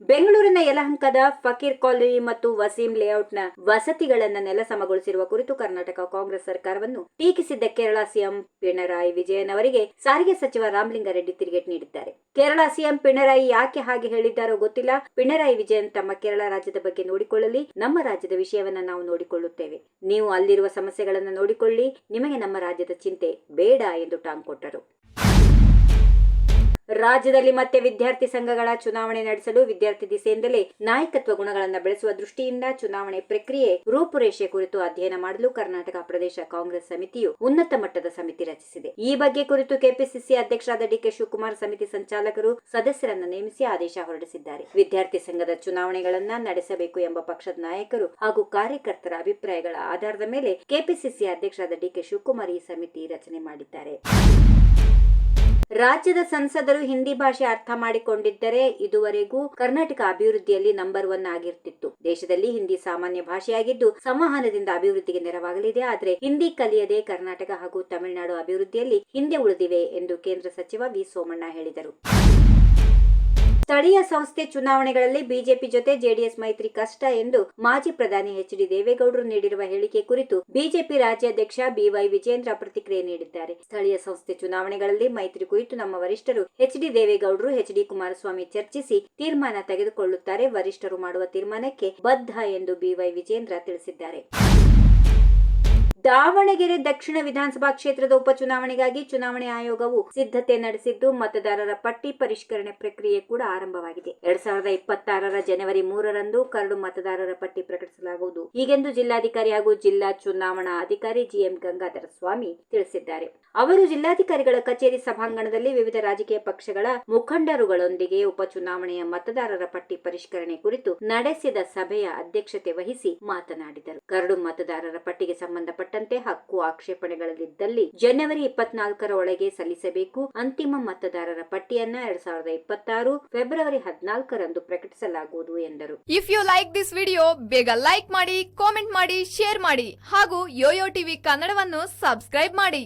ಬೆಂಗಳೂರಿನ ಯಲಹಂಕದ ಫಕೀರ್ ಕಾಲೋನಿ ಮತ್ತು ವಸೀಂ ಲೇಔಟ್ನ ವಸತಿಗಳನ್ನು ನೆಲಸಮಗೊಳಿಸಿರುವ ಕುರಿತು ಕರ್ನಾಟಕ ಕಾಂಗ್ರೆಸ್ ಸರ್ಕಾರವನ್ನು ಟೀಕಿಸಿದ್ದ ಕೇರಳ ಸಿಎಂ ಪಿಣರಾಯಿ ವಿಜಯನ್ ಅವರಿಗೆ ಸಾರಿಗೆ ಸಚಿವ ರಾಮಲಿಂಗಾರೆಡ್ಡಿ ತಿರುಗೇಟು ನೀಡಿದ್ದಾರೆ. ಕೇರಳ ಸಿಎಂ ಪಿಣರಾಯಿ ಯಾಕೆ ಹಾಗೆ ಹೇಳಿದ್ದಾರೋ ಗೊತ್ತಿಲ್ಲ. ಪಿಣರಾಯಿ ವಿಜಯನ್ ತಮ್ಮ ಕೇರಳ ರಾಜ್ಯದ ಬಗ್ಗೆ ನೋಡಿಕೊಳ್ಳಲಿ. ನಮ್ಮ ರಾಜ್ಯದ ವಿಷಯವನ್ನ ನಾವು ನೋಡಿಕೊಳ್ಳುತ್ತೇವೆ. ನೀವು ಅಲ್ಲಿರುವ ಸಮಸ್ಯೆಗಳನ್ನು ನೋಡಿಕೊಳ್ಳಿ. ನಿಮಗೆ ನಮ್ಮ ರಾಜ್ಯದ ಚಿಂತೆ ಬೇಡ ಎಂದು ಟಾಂಗ್ ಕೊಟ್ಟರು. ರಾಜ್ಯದಲ್ಲಿ ಮತ್ತೆ ವಿದ್ಯಾರ್ಥಿ ಸಂಘಗಳ ಚುನಾವಣೆ ನಡೆಸಲು ವಿದ್ಯಾರ್ಥಿ ದಿಸೆಯಿಂದಲೇ ನಾಯಕತ್ವ ಗುಣಗಳನ್ನು ಬೆಳೆಸುವ ದೃಷ್ಟಿಯಿಂದ ಚುನಾವಣೆ ಪ್ರಕ್ರಿಯೆ ರೂಪುರೇಷೆ ಕುರಿತು ಅಧ್ಯಯನ ಮಾಡಲು ಕರ್ನಾಟಕ ಪ್ರದೇಶ ಕಾಂಗ್ರೆಸ್ ಸಮಿತಿಯು ಉನ್ನತ ಮಟ್ಟದ ಸಮಿತಿ ರಚಿಸಿದೆ. ಈ ಬಗ್ಗೆ ಕುರಿತು ಕೆಪಿಸಿಸಿ ಅಧ್ಯಕ್ಷರಾದ ಡಿಕೆ ಶಿವಕುಮಾರ್ ಸಮಿತಿ ಸಂಚಾಲಕರು ಸದಸ್ಯರನ್ನು ನೇಮಿಸಿ ಆದೇಶ ಹೊರಡಿಸಿದ್ದಾರೆ. ವಿದ್ಯಾರ್ಥಿ ಸಂಘದ ಚುನಾವಣೆಗಳನ್ನ ನಡೆಸಬೇಕು ಎಂಬ ಪಕ್ಷದ ನಾಯಕರು ಹಾಗೂ ಕಾರ್ಯಕರ್ತರ ಅಭಿಪ್ರಾಯಗಳ ಆಧಾರದ ಮೇಲೆ ಕೆಪಿಸಿಸಿ ಅಧ್ಯಕ್ಷರಾದ ಡಿಕೆ ಶಿವಕುಮಾರ್ ಈ ಸಮಿತಿ ರಚನೆ ಮಾಡಿದ್ದಾರೆ. ರಾಜ್ಯದ ಸಂಸದರು ಹಿಂದಿ ಭಾಷೆ ಅರ್ಥ ಮಾಡಿಕೊಂಡಿದ್ದರೆ ಇದುವರೆಗೂ ಕರ್ನಾಟಕ ಅಭಿವೃದ್ಧಿಯಲ್ಲಿ ನಂಬರ್ ಒನ್ ಆಗಿರ್ತಿತ್ತು. ದೇಶದಲ್ಲಿ ಹಿಂದಿ ಸಾಮಾನ್ಯ ಭಾಷೆಯಾಗಿದ್ದು, ಸಂವಹನದಿಂದ ಅಭಿವೃದ್ಧಿಗೆ ನೆರವಾಗಲಿದೆ. ಆದರೆ ಹಿಂದಿ ಕಲಿಯದೆ ಕರ್ನಾಟಕ ಹಾಗೂ ತಮಿಳುನಾಡು ಅಭಿವೃದ್ಧಿಯಲ್ಲಿ ಹಿಂದೆ ಉಳಿದಿವೆ ಎಂದು ಕೇಂದ್ರ ಸಚಿವ ವಿ ಸೋಮಣ್ಣ ಹೇಳಿದರು. ಸ್ಥಳೀಯ ಸಂಸ್ಥೆ ಚುನಾವಣೆಗಳಲ್ಲಿ ಬಿಜೆಪಿ ಜೊತೆ ಜೆಡಿಎಸ್ ಮೈತ್ರಿ ಕಷ್ಟ ಎಂದು ಮಾಜಿ ಪ್ರಧಾನಿ ಎಚ್ ಡಿ ದೇವೇಗೌಡರು ನೀಡಿರುವ ಹೇಳಿಕೆ ಕುರಿತು ಬಿಜೆಪಿ ರಾಜ್ಯಾಧ್ಯಕ್ಷ ಬಿವೈ ವಿಜೇಂದ್ರ ಪ್ರತಿಕ್ರಿಯೆ ನೀಡಿದ್ದಾರೆ. ಸ್ಥಳೀಯ ಸಂಸ್ಥೆ ಚುನಾವಣೆಗಳಲ್ಲಿ ಮೈತ್ರಿ ಕುರಿತು ನಮ್ಮ ವರಿಷ್ಠರು ಎಚ್ ಡಿ ದೇವೇಗೌಡರು, ಎಚ್ ಡಿ ಕುಮಾರಸ್ವಾಮಿ ಚರ್ಚಿಸಿ ತೀರ್ಮಾನ ತೆಗೆದುಕೊಳ್ಳುತ್ತಾರೆ. ವರಿಷ್ಠರು ಮಾಡುವ ತೀರ್ಮಾನಕ್ಕೆ ಬದ್ಧ ಎಂದು ಬಿವೈ ವಿಜೇಂದ್ರ ತಿಳಿಸಿದ್ದಾರೆ. ದಾವಣಗೆರೆ ದಕ್ಷಿಣ ವಿಧಾನಸಭಾ ಕ್ಷೇತ್ರದ ಉಪಚುನಾವಣೆಗಾಗಿ ಚುನಾವಣೆ ಆಯೋಗವು ಸಿದ್ಧತೆ ನಡೆಸಿದ್ದು ಮತದಾರರ ಪಟ್ಟಿ ಪರಿಷ್ಕರಣೆ ಪ್ರಕ್ರಿಯೆ ಕೂಡ ಆರಂಭವಾಗಿದೆ. ಎರಡ್ ಸಾವಿರದ ಇಪ್ಪತ್ತಾರರ ಜನವರಿ ಮೂರರಂದು ಕರಡು ಮತದಾರರ ಪಟ್ಟಿ ಪ್ರಕಟಿಸಲಾಗುವುದು. ಹೀಗೆಂದು ಜಿಲ್ಲಾಧಿಕಾರಿ ಹಾಗೂ ಜಿಲ್ಲಾ ಚುನಾವಣಾ ಅಧಿಕಾರಿ ಜಿಎಂ ಗಂಗಾಧರ ಸ್ವಾಮಿ ತಿಳಿಸಿದ್ದಾರೆ. ಅವರು ಜಿಲ್ಲಾಧಿಕಾರಿಗಳ ಕಚೇರಿ ಸಭಾಂಗಣದಲ್ಲಿ ವಿವಿಧ ರಾಜಕೀಯ ಪಕ್ಷಗಳ ಮುಖಂಡರುಗಳೊಂದಿಗೆ ಉಪಚುನಾವಣೆಯ ಮತದಾರರ ಪಟ್ಟಿ ಪರಿಷ್ಕರಣೆ ಕುರಿತು ನಡೆಸಿದ ಸಭೆಯ ಅಧ್ಯಕ್ಷತೆ ವಹಿಸಿ ಮಾತನಾಡಿದರು. ಕರಡು ಮತದಾರರ ಪಟ್ಟಿಗೆ ಸಂಬಂಧಪಟ್ಟಂತೆ ಹಕ್ಕು ಆಕ್ಷೇಪಣೆಗಳಿದ್ದಲ್ಲಿ ಜನವರಿ ಇಪ್ಪತ್ನಾಲ್ಕರ ಒಳಗೆ ಸಲ್ಲಿಸಬೇಕು. ಅಂತಿಮ ಮತದಾರರ ಪಟ್ಟಿಯನ್ನ ಎರಡ್ ಸಾವಿರದ ಇಪ್ಪತ್ತಾರು ಫೆಬ್ರವರಿ ಹದಿನಾಲ್ಕರಂದು ಪ್ರಕಟಿಸಲಾಗುವುದು ಎಂದರು. If you like this video ಬೇಗ ಲೈಕ್ ಮಾಡಿ ಕಾಮೆಂಟ್ ಮಾಡಿ ಶೇರ್ ಮಾಡಿ ಹಾಗೂ ಯೋಯೋ ಟಿವಿ ಕನ್ನಡವನ್ನು ಸಬ್ಸ್ಕ್ರೈಬ್ ಮಾಡಿ.